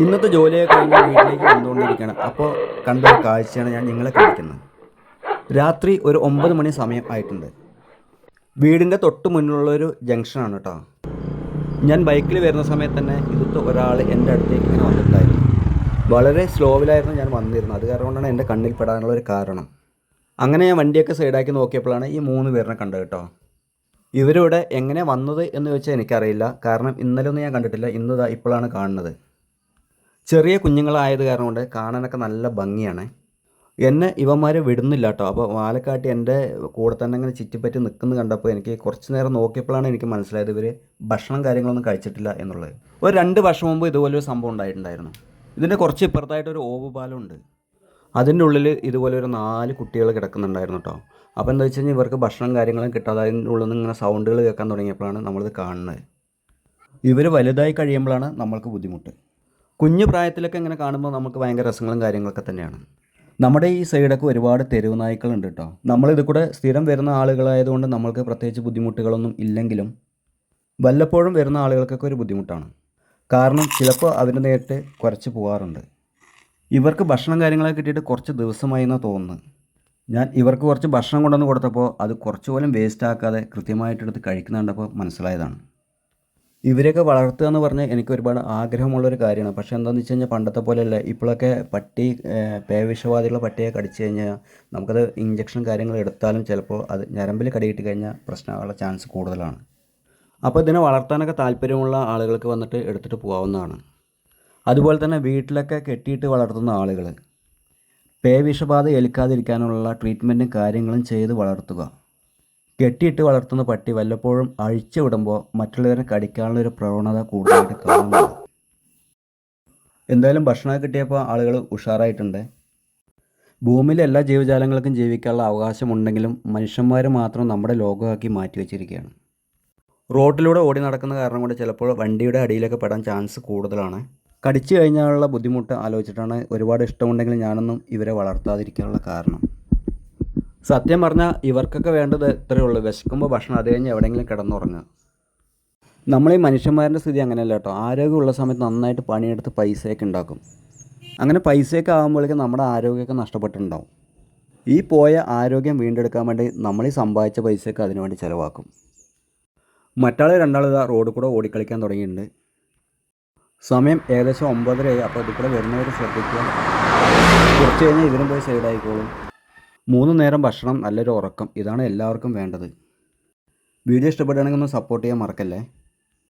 ഇന്നത്തെ ജോലിയൊക്കെ കഴിഞ്ഞ് വീട്ടിലേക്ക് വന്നുകൊണ്ടിരിക്കുകയാണ് അപ്പോൾ കണ്ട ഒരു കാഴ്ചയാണ് ഞാൻ നിങ്ങളെ കാണിക്കുന്നത്. രാത്രി ഒരു ഒമ്പത് മണി സമയം ആയിട്ടുണ്ട്. വീടിന്റെ തൊട്ട് മുന്നിലുള്ളൊരു ജംഗ്ഷനാണ് കേട്ടോ. ഞാൻ ബൈക്കിൽ വരുന്ന സമയത്ത് തന്നെ ഇതുത്തെ ഒരാൾ എന്റെ അടുത്തേക്ക് ഇങ്ങനെ വന്നിട്ടുണ്ടായിരുന്നു. വളരെ സ്ലോവിലായിരുന്നു ഞാൻ വന്നിരുന്നത്. അത് കാരണം കൊണ്ടാണ് എന്റെ കണ്ണിൽ പെടാനുള്ള ഒരു കാരണം. അങ്ങനെ ഞാൻ വണ്ടിയൊക്കെ സൈഡാക്കി നോക്കിയപ്പോഴാണ് ഈ മൂന്ന് പേരിനെ കണ്ടത് കേട്ടോ. ഇവരിവിടെ എങ്ങനെ വന്നത് എന്ന് ചോദിച്ചാൽ എനിക്കറിയില്ല. കാരണം ഇന്നലെ ഒന്നും ഞാൻ കണ്ടിട്ടില്ല. ഇന്ന് ദാ ഇപ്പോഴാണ് കാണുന്നത്. ചെറിയ കുഞ്ഞുങ്ങളായത് കാരണം കൊണ്ട് കാണാനൊക്കെ നല്ല ഭംഗിയാണ്. എന്നെ ഇവന്മാർ വിടുന്നില്ല കേട്ടോ അപ്പോൾ വാലക്കാട്ടി എന്റെ കൂടെ തന്നെ ഇങ്ങനെ ചുറ്റിപ്പറ്റി നിൽക്കുന്നത് കണ്ടപ്പോൾ എനിക്ക് കുറച്ച് നേരം നോക്കിയപ്പോഴാണ് എനിക്ക് മനസ്സിലായത് ഇവർ ഭക്ഷണം കാര്യങ്ങളൊന്നും കഴിച്ചിട്ടില്ല എന്നുള്ളത്. ഒരു രണ്ട് വർഷം മുമ്പ് ഇതുപോലൊരു സംഭവം ഉണ്ടായിട്ടുണ്ടായിരുന്നു. ഇതിന്റെ കുറച്ച് ഇപ്പുറത്തായിട്ട് ഒരു ഓവ് ഉണ്ട്. അതിന്റെ ഉള്ളിൽ ഇതുപോലെ ഒരു നാല് കുട്ടികൾ കിടക്കുന്നുണ്ടായിരുന്നു കേട്ടോ അപ്പോൾ എന്താ വെച്ച് കഴിഞ്ഞാൽ ഇവർക്ക് ഭക്ഷണം കാര്യങ്ങളും കിട്ടാതെ അതിന്റെ ഉള്ളിൽ നിന്ന് ഇങ്ങനെ സൗണ്ടുകൾ കേൾക്കാൻ തുടങ്ങിയപ്പോഴാണ് നമ്മളിത് കാണുന്നത്. ഇവർ വലുതായി കഴിയുമ്പോഴാണ് നമ്മൾക്ക് ബുദ്ധിമുട്ട്. കുഞ്ഞു പ്രായത്തിലൊക്കെ ഇങ്ങനെ കാണുമ്പോൾ നമുക്ക് ഭയങ്കര രസങ്ങളും കാര്യങ്ങളൊക്കെ തന്നെയാണ്. നമ്മുടെ ഈ സൈഡൊക്കെ ഒരുപാട് തെരുവ് നായ്ക്കളുണ്ട് കേട്ടോ. നമ്മളിത് കൂടെ സ്ഥിരം വരുന്ന ആളുകളായതുകൊണ്ട് നമ്മൾക്ക് പ്രത്യേകിച്ച് ബുദ്ധിമുട്ടുകളൊന്നും ഇല്ലെങ്കിലും വല്ലപ്പോഴും വരുന്ന ആളുകൾക്കൊക്കെ ഒരു ബുദ്ധിമുട്ടാണ്. കാരണം ചിലപ്പോൾ അവരുടെ നേരിട്ട് കുറച്ച് പോകാറുണ്ട് ഇവർക്ക് ഭക്ഷണം കാര്യങ്ങളൊക്കെ കിട്ടിയിട്ട് കുറച്ച് ദിവസമായി എന്നാണ് തോന്നുന്നത് ഞാൻ ഇവർക്ക് കുറച്ച് ഭക്ഷണം കൊണ്ടുവന്ന് കൊടുത്തപ്പോൾ അത് കുറച്ച് പോലും വേസ്റ്റ് ആക്കാതെ കൃത്യമായിട്ടെടുത്ത് കഴിക്കുന്ന കണ്ടപ്പോൾ മനസ്സിലായതാണ്. ഇവരെയൊക്കെ വളർത്തുക എന്ന് പറഞ്ഞാൽ എനിക്ക് ഒരുപാട് ആഗ്രഹമുള്ളൊരു കാര്യമാണ്. പക്ഷേ എന്താണെന്ന് വെച്ച് കഴിഞ്ഞാൽ പണ്ടത്തെ പോലെയല്ല. ഇപ്പോഴൊക്കെ പട്ടി പേവിഷവാദികളുടെ പട്ടിയെ കടിച്ചു കഴിഞ്ഞാൽ നമുക്കത് ഇഞ്ചക്ഷൻ കാര്യങ്ങൾ എടുത്താലും ചിലപ്പോൾ അത് ഞരമ്പിൽ കടിയിട്ട് കഴിഞ്ഞാൽ പ്രശ്നമുള്ള ചാൻസ് കൂടുതലാണ്. അപ്പോൾ ഇതിനെ വളർത്താനൊക്കെ താല്പര്യമുള്ള ആളുകൾക്ക് വന്നിട്ട് എടുത്തിട്ട് പോകാവുന്നതാണ്. അതുപോലെ തന്നെ വീട്ടിലൊക്കെ കെട്ടിയിട്ട് വളർത്തുന്ന ആളുകൾ പേവിഷബാധ ഏൽക്കാതിരിക്കാനുള്ള ട്രീറ്റ്മെന്റും കാര്യങ്ങളും ചെയ്ത് വളർത്തുക. കെട്ടിയിട്ട് വളർത്തുന്ന പട്ടി വല്ലപ്പോഴും അഴിച്ചു വിടുമ്പോൾ മറ്റുള്ളവരെ കടിക്കാനുള്ള ഒരു പ്രവണത കൂടുതലായിട്ട് കാണുന്നുണ്ട്. എന്തായാലും ഭക്ഷണം കിട്ടിയപ്പോൾ ആളുകൾ ഉഷാറായിട്ടുണ്ട്. ഭൂമിയിലെ എല്ലാ ജീവജാലങ്ങൾക്കും ജീവിക്കാനുള്ള അവകാശമുണ്ടെങ്കിലും മനുഷ്യന്മാർ മാത്രം നമ്മുടെ ലോകമാക്കി മാറ്റി വെച്ചിരിക്കുകയാണ് റോഡിലൂടെ ഓടി നടക്കുന്ന കാരണം കൊണ്ട് ചിലപ്പോൾ വണ്ടിയുടെ അടിയിലൊക്കെ പെടാൻ ചാൻസ് കൂടുതലാണ്. കടിച്ചു കഴിഞ്ഞാലുള്ള ബുദ്ധിമുട്ട് ആലോചിച്ചിട്ടാണ് ഒരുപാട് ഇഷ്ടമുണ്ടെങ്കിൽ ഞാനൊന്നും ഇവരെ വളർത്താതിരിക്കാനുള്ള കാരണം. സത്യം പറഞ്ഞാൽ ഇവർക്കൊക്കെ വേണ്ടത് ഇത്രയേ ഉള്ളൂ. വിശക്കുമ്പോൾ ഭക്ഷണം അത് കഴിഞ്ഞ് എവിടെയെങ്കിലും കിടന്നുറങ്ങുക നമ്മൾ ഈ മനുഷ്യന്മാരുടെ സ്ഥിതി അങ്ങനെയല്ല കേട്ടോ. ആരോഗ്യമുള്ള സമയത്ത് നന്നായിട്ട് പണിയെടുത്ത് പൈസയൊക്കെ ഉണ്ടാക്കും. അങ്ങനെ പൈസയൊക്കെ ആകുമ്പോഴേക്കും നമ്മുടെ ആരോഗ്യമൊക്കെ നഷ്ടപ്പെട്ടിട്ടുണ്ടാവും. ഈ പോയ ആരോഗ്യം വീണ്ടെടുക്കാൻ വേണ്ടി നമ്മൾ ഈ സമ്പാദിച്ച പൈസയൊക്കെ അതിനുവേണ്ടി ചിലവാക്കും. മറ്റാൾ രണ്ടാൾ ഇതാ റോഡിൽ കൂടെ ഓടിക്കളിക്കാൻ തുടങ്ങിയിട്ടുണ്ട്. സമയം ഏകദേശം ഒമ്പതരയായി. അപ്പോൾ ഇതിൽ കൂടെ വരുന്നവർ ശ്രദ്ധിക്കുക. കുറച്ച് കഴിഞ്ഞാൽ ഇതിനും പോയി സൈഡായിക്കോളും. മൂന്ന് നേരം ഭക്ഷണം നല്ലൊരു ഉറക്കം ഇതാണ് എല്ലാവർക്കും വേണ്ടത്. വീഡിയോ ഇഷ്ടപ്പെടുകയാണെങ്കിൽ ഒന്ന് സപ്പോർട്ട് ചെയ്യാൻ മറക്കല്ലേ?